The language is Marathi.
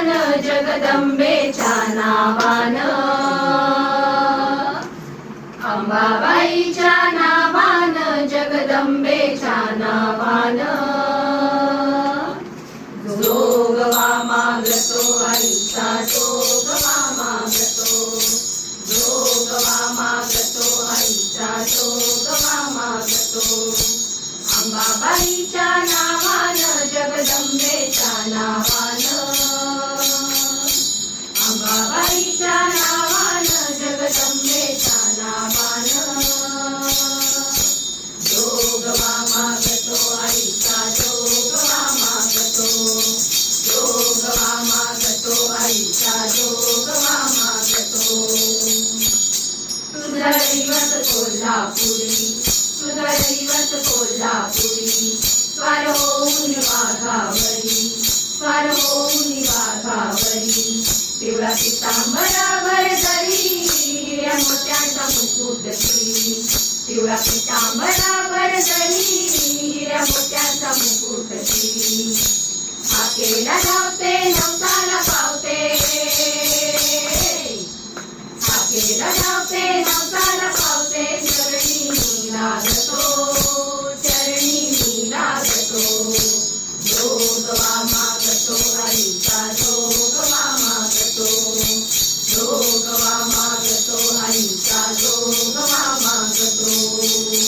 ज्ञान जगदंबेच्या नावान अंबाबाईच्या नावान जगदंबेच्या नावान जोगवा मागतो आईचा जोगवा मागतो जोगवा मागतो आईचा जोगवा मागतो अंबाबाईच्या कोल्हापुरी तुझा दैवत कोल्हापुरी स्वार होऊन वाघावरी स्वार होऊन वाघावरी पिवळा पितांबरावर जरी हिऱ्या मोत्याचा मुकुट श्री पिवळा पितांबरावर जरी हिऱ्या मोत्याचा मुकुट श्री हाकेला धावते नवसाला पावते. हाकेला धावते नवसाला पावते चरणी मी